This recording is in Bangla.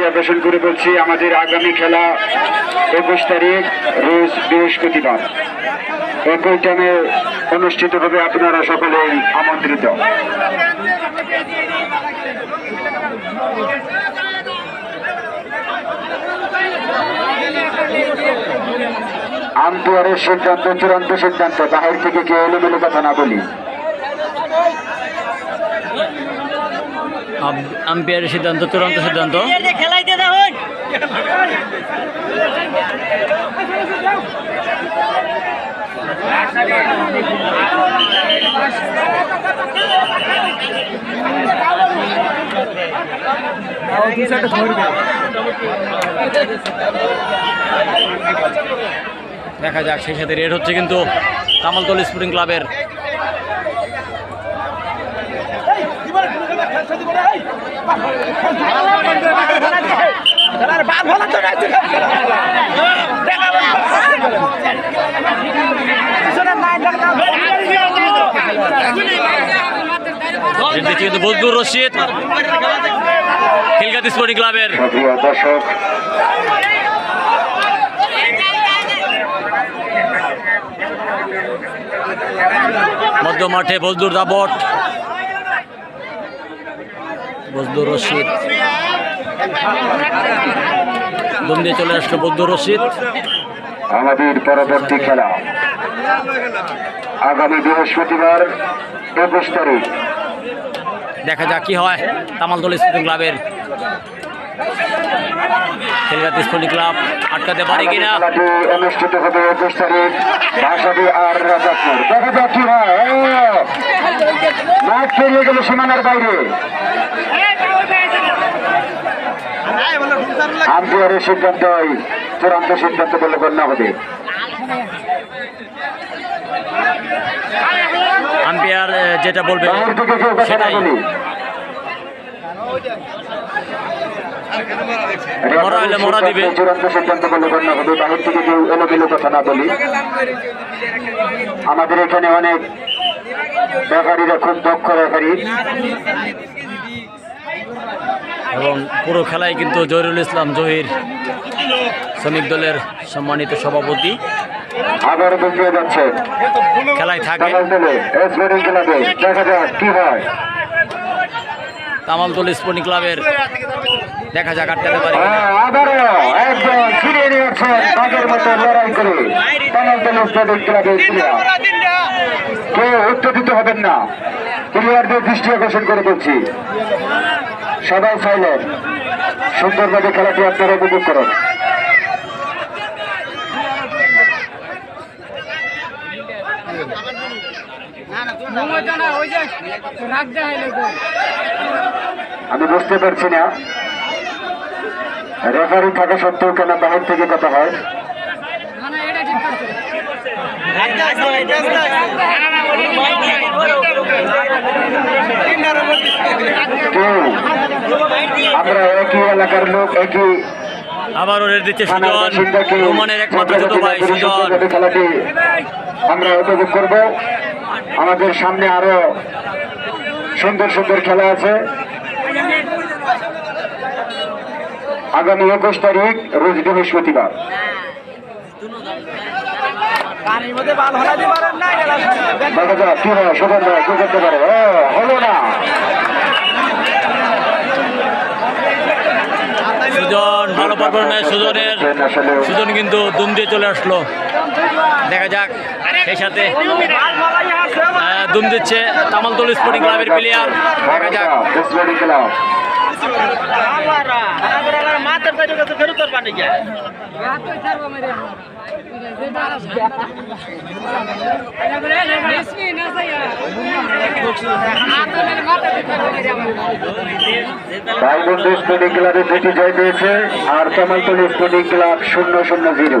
দৃষ্টি আকর্ষণ করে বলছি আমাদের আগামী খেলা একুশ তারিখ, রোজ বৃহস্পতিবার। একই টাইমে অনুষ্ঠিত হবে আপনারা সকলেই আমন্ত্রিত। আম্পায়ারের সিদ্ধান্ত, চূড়ান্ত সিদ্ধান্ত, বাহির থেকে কেউ এলোমেলো কথা না বলি। আম্পায়ারের সিদ্ধান্ত চূড়ান্ত সিদ্ধান্ত। দেখা যাক সেই সাথে রেড হচ্ছে কিন্তু তামালতল স্পোর্টিং ক্লাবের দিচ্ছে কিন্তু বজদুর রশিদ খিলগাতি স্পোর্টিং ক্লাবের। দর্শক মধ্য মাঠে বজদুর দাবট বজদুর রশিদ। দিয়ে চলে আসলো বজদুর রশিদ। আমাদের পরবর্তী খেলা। আগামী বৃহস্পতিবার একুশ তারিখ। দেখা যাক কি হয়। তামালতল স্পোর্টিং ক্লাবের ক্লাব আটকাতে পারে কিনা। তারিখ দেখা যাক কি সীমানার সিদ্ধান্তই চূড়ান্ত সিদ্ধান্ত বলে গণ্য হবে। আম্পায়ার যেটা বলবে সেটাই। মরা হলে মরা দিবে। চূড়ান্ত সিদ্ধান্ত বলে গণ্য হবে বাহির থেকে কেউ এলোমেলো কথা না বলি আমাদের এখানে অনেক ব্যাপারীরা খুব দক্ষ ব্যাপারী। এবং পুরো খেলায় কিন্তু জহিরুল ইসলাম জহির শ্রমিক দলের সম্মানিত সভাপতি। আবার বুঝতে যাচ্ছে। খেলায় থাকে। এসবেরিং ক্লাবে দেখা যাক কি হয়। তামালতল স্পোর্টিং ক্লাবের দেখা যাক আটকাতে পারে। হ্যাঁ, আবারও একজন ফিরিয়ে নিয়েছেন বাঘের মতো লড়াই করে। কামাল দল এসবেরিং ক্লাবে কেউ উত্তেজিত হবেন না। প্লেয়ারদের দৃষ্টি আকর্ষণ করে বলছি। সবাই সাইলেন্ট সুন্দরভাবে খেলাটি আপনারা উপভোগ করুন। আমি বুঝতে পারছি না। রেফারি থাকা সত্ত্বেও কেন বাহির থেকে কথা হয়? আমরা একই এলাকার লোক একই আবারও রেড দিচ্ছে থানার সুজন। রোমানের একমাত্র ছোট ভাই সুজন। আমরা উপভোগ করব। আমাদের সামনে আরও সুন্দর সুন্দর খেলা আছে। আগামী একুশ তারিখ রোজ বৃহস্পতিবার। দেখা যাক কি হয় সুগন্ধ কি করতে পারে। হলো না। সুজন ভালো পারফরমেন্স সুজনের। সুজন কিন্তু দুম দিয়ে চলে আসলো। দেখা যাক। সেই সাথে দুম দিচ্ছে তামালতল স্পোর্টিং ক্লাবের প্লেয়ার দেখা যাক রায়বন্ধু স্পোর্টিং ক্লাবে দুটি জয় পেয়েছে আর কামালতলী স্পোর্টিং ক্লাব শূন্য শূন্য জিরো।